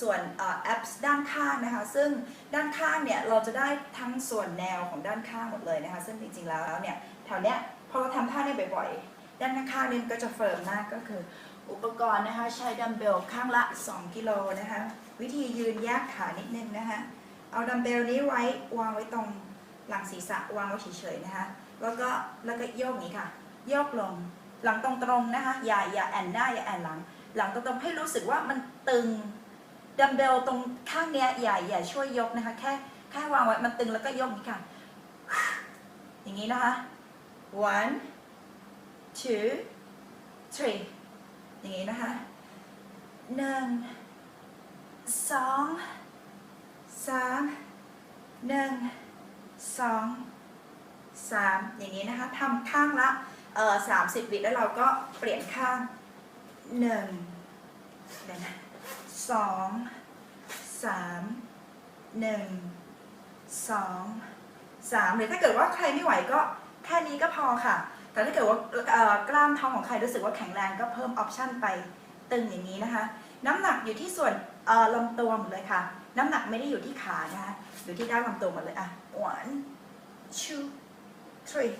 ส่วนแอปด้านข้างนะคะซึ่งด้านข้างเนี่ยเราจะได้ทั้งส่วนแนวของด้านข้างหมดเลยนะคะซึ่งจริงๆแล้วเนี่ยแถวเนี้ยพอเราทำท่านี้บ่อยๆ ด้านข้างเนี่ยก็จะเฟิร์มมากก็คือ อุปกรณ์นะคะใช้ดัมเบลข้างละ 2 กิโลนะคะวิธียืนแยกขานิดนึงนะคะเอาดัมเบลนี้ไว้วางไว้ตรงหลังศีรษะวางไว้เฉยๆนะคะแล้วก็แล้วก็โยกนี้ค่ะโยกลงหลังตรงๆนะคะอย่าอย่าแอนหน้าอย่าแอนหลัง หลังตรงๆให้รู้สึกว่ามัน ตึงดัมเบลตรงข้างเนี้ยอย่าอย่าช่วยยกนะคะ แค่แค่วางไว้มันตึงแล้วก็ยกนี้ค่ะ อย่างนี้นะคะ one two three อย่างนี้นะคะหนึ่งสองสามหนึ่งสองสามอย่างนี้นะคะทำข้างละเออสามสิบวิแล้วเราก็เปลี่ยนข้างหนึ่งเดี๋ยวนะ สองสามหนึ่งสองสามหรือถ้าเกิดว่าใครไม่ไหวก็แค่นี้ก็พอค่ะ แต่ถ้าเกิดว่ากล้ามท้องของใครรู้สึกว่าแข็งแรงก็เพิ่มออปชันไปตึงอย่างนี้นะคะ น้ำหนักอยู่ที่ส่วนลำตัวหมดเลยค่ะ น้ำหนักไม่ได้อยู่ที่ขานะคะอยู่ที่ด้านลำตัวหมดเลยอะ one two three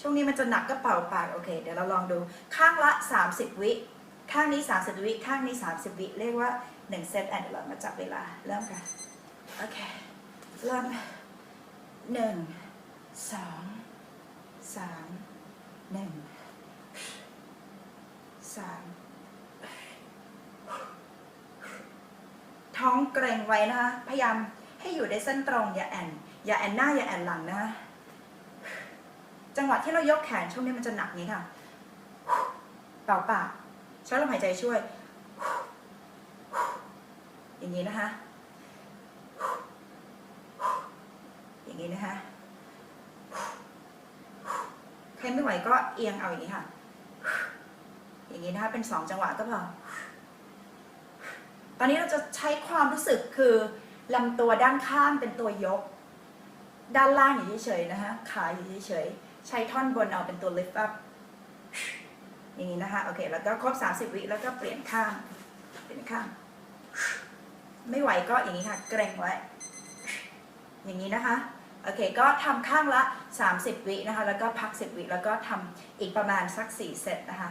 ช่วงนี้มันจะหนักก็เป่าปาก โอเค เดี๋ยวเราลองดูข้างละ 30 วิ ข้างนี้ 30 วิข้างนี้ 30 วิเรียกว่า 1 เซตแอะเดี๋ยวเรามาจับเวลา เริ่มกัน โอเค เริ่มหนึ่งสองสามหนึ่งสามท้องเกรงไว้นะคะพยายามให้อยู่ในเส้นตรง อย่าแอน อย่าแอนหน้า อย่าแอนหลังนะคะจังหวะที่เรายกแขนช่วงนี้มันจะหนักนี้ค่ะเป่าปาก ใช้ลมหายใจช่วย อย่างนี้นะคะ อย่างนี้นะคะ ใครไม่ไหวก็เอียงเอาอย่างนี้ค่ะ อย่างนี้นะคะ เป็นสองจังหวะก็พอ ตอนนี้เราจะใช้ความรู้สึกคือลำตัวด้านข้างเป็นตัวยก ด้านล่างอยู่เฉยๆนะคะ ขาอยู่เฉยๆ ใช้ท่อนบนเอาเป็นตัว lift up อย่างนี้นะคะโอเคแล้วก็ครบ 30 วิแล้วก็เปลี่ยนข้างเปลี่ยนข้าง ไม่ไหวก็อย่างนี้ค่ะ เกรงไว้ อย่างนี้นะคะโอเคก็ทำข้างละ 30 วินะคะ แล้วก็พัก 10 วิแล้วก็ทำอีกประมาณสัก 4 เซตนะคะ